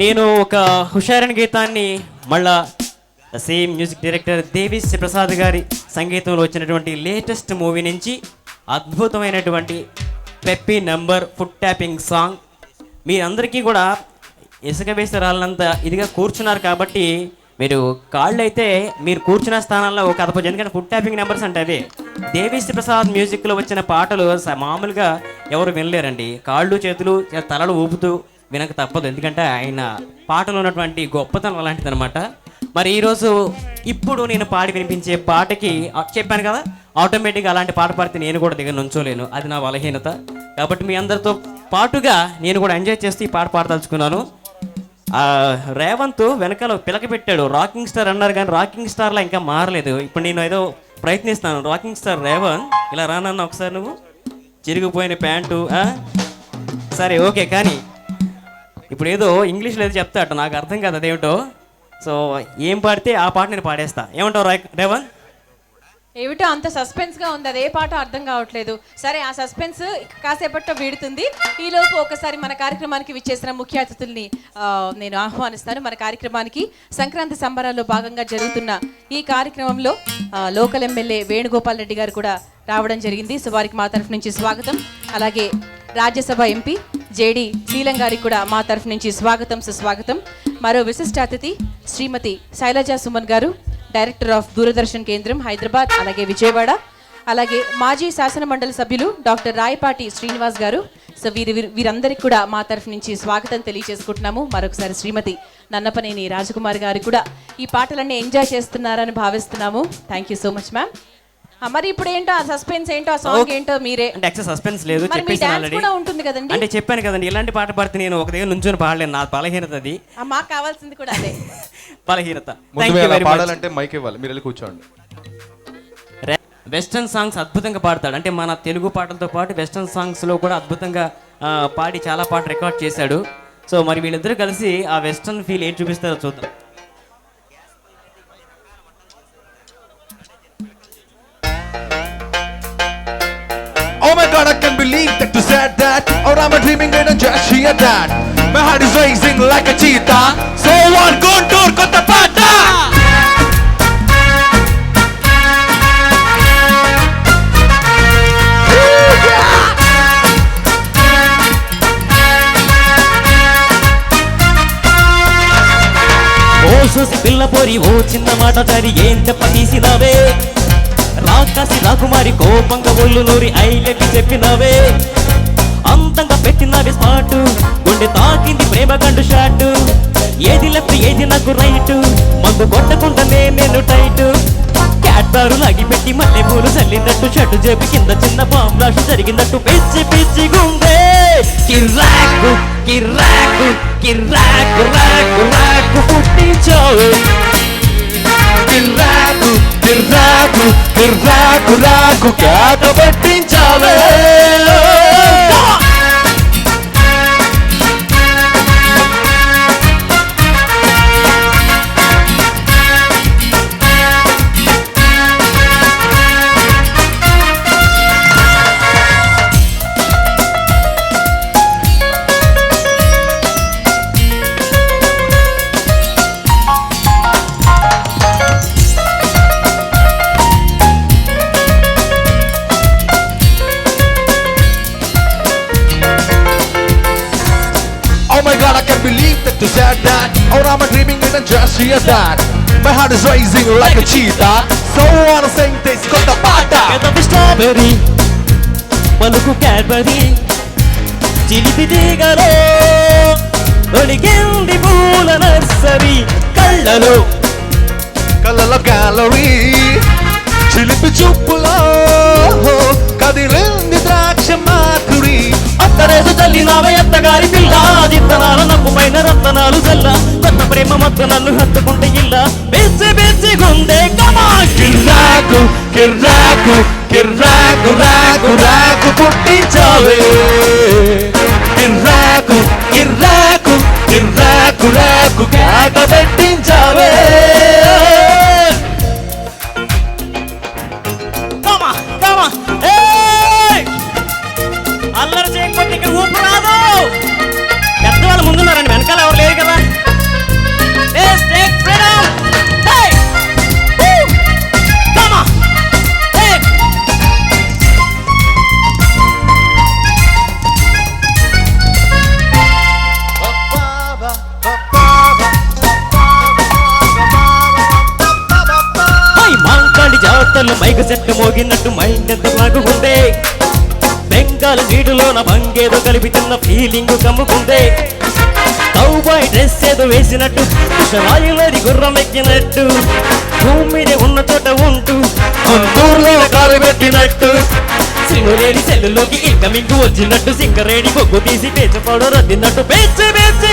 నేను ఒక హుషారైన గీతాన్ని మళ్ళా same music director Devi Prasad గారి సంగీతంలో వచ్చినటువంటి లేటెస్ట్ మూవీ నుంచి అద్భుతమైనటువంటి peppy number foot tapping song. మీరందరికీ కూడా ఇసుక వేసి రాళ్ళంత ఇదిగా కూర్చున్నారు కాబట్టి మీరు కాళ్ళు అయితే మీరు కూర్చున్న స్థానాల్లో ఒక అదప ఎందుకంటే ఫుడ్ ట్యాపింగ్ నెంబర్స్ అంటే అవి. దేవిశ్రీ ప్రసాద్ మ్యూజిక్లో వచ్చిన పాటలు మామూలుగా ఎవరు వినలేరండి. కాళ్ళు చేతులు తలలు ఊపుతూ వినక తప్పదు. ఎందుకంటే ఆయన పాటలో ఉన్నటువంటి గొప్పతనం అలాంటిది అనమాట మరి ఈరోజు ఇప్పుడు నేను పాడి వినిపించే పాటకి చెప్పాను కదా ఆటోమేటిక్గా అలాంటి పాట పాడితే నేను కూడా దగ్గర నుంచోలేను. అది నా బలహీనత. కాబట్టి మీ అందరితో పాటుగా నేను కూడా ఎంజాయ్ చేస్తూ ఈ పాట పాడదలుచుకున్నాను. రేవంత్ వెనకాల పిలక పెట్టాడు. రాకింగ్ స్టార్ అన్నారు కానీ రాకింగ్ స్టార్లా ఇంకా మారలేదు. ఇప్పుడు నేను ఏదో ప్రయత్నిస్తాను రాకింగ్ స్టార్ రేవంత్ ఇలా రానన్న ఒకసారి నువ్వు చిరిగిపోయిన ప్యాంటు సరే ఓకే కానీ ఇప్పుడు ఏదో ఇంగ్లీష్లో ఏదో చెప్తాడు నాకు అర్థం కాదు అదేమిటో. సో ఏం పాడితే ఆ పాట నేను పాడేస్తా. ఏమంటావు రేవన్? ఏమిటో అంత సస్పెన్స్గా ఉంది అదే పాట అర్థం కావట్లేదు. సరే ఆ సస్పెన్స్ కాసేపట్లో వీడుతుంది. ఈలోపు ఒకసారి మన కార్యక్రమానికి విచ్చేసిన ముఖ్య అతిథుల్ని నేను ఆహ్వానిస్తాను. మన కార్యక్రమానికి సంక్రాంతి సంబరాల్లో భాగంగా జరుగుతున్న ఈ కార్యక్రమంలో లోకల్ ఎమ్మెల్యే వేణుగోపాల్ రెడ్డి గారు కూడా రావడం జరిగింది. సో వారికి మా తరఫు నుంచి స్వాగతం. అలాగే రాజ్యసభ ఎంపీ జేడి శీలం గారికి కూడా మా తరఫు నుంచి స్వాగతం సుస్వాగతం. మరో విశిష్ట అతిథి శ్రీమతి శైలజా సుమన్ గారు డైరెక్టర్ ఆఫ్ దూరదర్శన్ కేంద్రం హైదరాబాద్ అలాగే విజయవాడ. అలాగే మాజీ శాసనమండలి సభ్యులు డాక్టర్ రాయపాటి శ్రీనివాస్ గారు. సో వీరి వీరి- వీరందరికీ కూడా మా తరఫు నుంచి స్వాగతం తెలియజేసుకుంటున్నాము. మరొకసారి శ్రీమతి నన్నపనేని రాజకుమార్ గారు కూడా ఈ పాటలన్నీ ఎంజాయ్ చేస్తున్నారని భావిస్తున్నాము. Thank you so much ma'am మరి ఇప్పుడు ఏంటో ఆ సస్పెన్స్ ఏంటో ఆ సాంగ్ ఏంటో మీరే. అంటే ఎక్సెస్ సస్పెన్స్ లేదు మరి మీ చెప్పేసి డాన్స్ ఆల్రెడీ కూడా ఉంటుంది కదండి. అంటే చెప్పాను కదండి ఇలాంటి పాట పాడితే నేను ఒక దగ్గర నుంచొని పాడలేను నా బలహీనత అది. ఆ మాకు కావాల్సింది కూడా అదే. బలహీనత. ముందు థ్యాంక్ మీరు యూ అలా వెరీ మచ్ పాడాలంటే మైక్ ఇవ్వాలి మీరు వెళ్ళి కూర్చోండి. వెస్టర్న్ సాంగ్స్ అద్భుతంగా పాడతాడు. అంటే మన తెలుగు పాటలతో పాటు వెస్టర్న్ సాంగ్స్లో కూడా అద్భుతంగా ఆ, పాడి చాలా పాట రికార్డ్ చేశాడు. సో మరి వీళ్ళిద్దరూ కలిసి ఆ వెస్టర్న్ ఫీల్ ఏం చూపిస్తారో చూద్దాం. Just that? My heart is racing like a cheetah. So on, Guntur Kottapata! ఓ చూసి పిల్ల పోరి ఓ చిన్న మాట దారి ఏం చెప్ప తీసినావే రాకాసి రాకుమారి కోపంగా ఒళ్ళు నూరి ఐలెట్ చెప్పినావే అంతంగా పెట్టినవి స్పాట్. గుండె తాకింది ప్రేమ కండు షాట్. ఏది లెఫ్ట్ ఏది నాకు రైట్. మందు కొట్టకుండానే నేను టైట్. క్యాట్బారు లాగి లాగిపెట్టి మల్లె పూలు చల్లినట్టు షర్టు చేపి కింద చిన్న బాంబ్లాష్ జరిగినట్టు పిచ్చి పిచ్చి గుండె. కిర్రాకు కిర్రాకు కిర్రాకు రాకు రాకు పుట్టించావు. కిర్రాకు కిర్రాకు కిర్రాకు రాకు కేట పట్టించావే. That. Or am I dreaming and just hear that? My heart is racing like a cheetah. So on a saying this Kottapata! ఎదవి స్ట్రాబెరీ పలుకు క్యాడ్బరీ చిలిపి తీగలో ఒలిగింది పూల నర్సరీ కళ్ళలో కళ్ళలో గ్యాలరీ చిలిపి చూపులో కదిలింది ద్రాక్ష మాధురి అత్తరేసు చల్లినావే అత్తగారి పిల్ల దిత్తనాల నవ్వుమైన రత్తనాలు చల్ల ప్రేమ మొత్తం నన్ను హత్తుకుంటే ఇల్ల బెచ్చి బెచ్చి గుందే కమా కిర్రాకు కిర్రాకు కిర్రాకు రాకు రాకు పుట్టించావే కిర్రాకు కిర్రాకు కిర్రాకు రాకు కేక పెట్టించావే. కమా మాటలు మైకు చెట్టు మోగినట్టు మైండ్ ఎంత బాగుందే బెంగాల్ వీడులోన బంగేదో కలిపితున్న ఫీలింగ్ కమ్ముకుందే కౌబాయ్ డ్రెస్ ఏదో వేసినట్టు వాయులది గుర్రం ఎక్కినట్టు. భూమి ఉన్న చోట ఉంటూ గుంటూరులో కాలు పెట్టినట్టు. సింగరేడి సెల్లులోకి ఇంకమింగు వచ్చినట్టు సింగరేడి బొగ్గు తీసి పేచపాడు రద్దినట్టు పేచి పేచి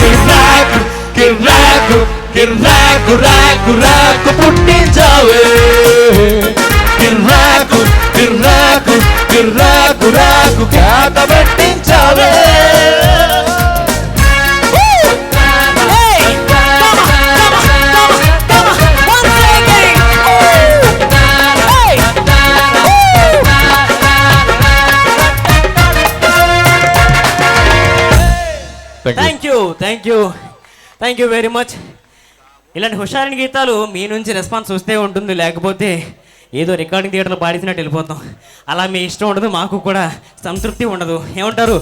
కిర్రాకు కిర్రాకు కిర్రాకు రాకు రాకు పుట్టించావే కిర్రాకు కిర్రాకు కిర్రాకు రాకు కేక పెట్టించావే. Thank you thank you thank you very much ఇలాంటి హుషారైన గీతాలు మీ నుంచి రెస్పాన్స్ వస్తే ఉంటుంది లేకపోతే ఏదో రికార్డింగ్ థియేటర్లో పాడిసినట్టు వెళ్ళిపోతాం. అలా మీ ఇష్టం ఉండదు మాకు కూడా సంతృప్తి ఉండదు. ఏమంటారు?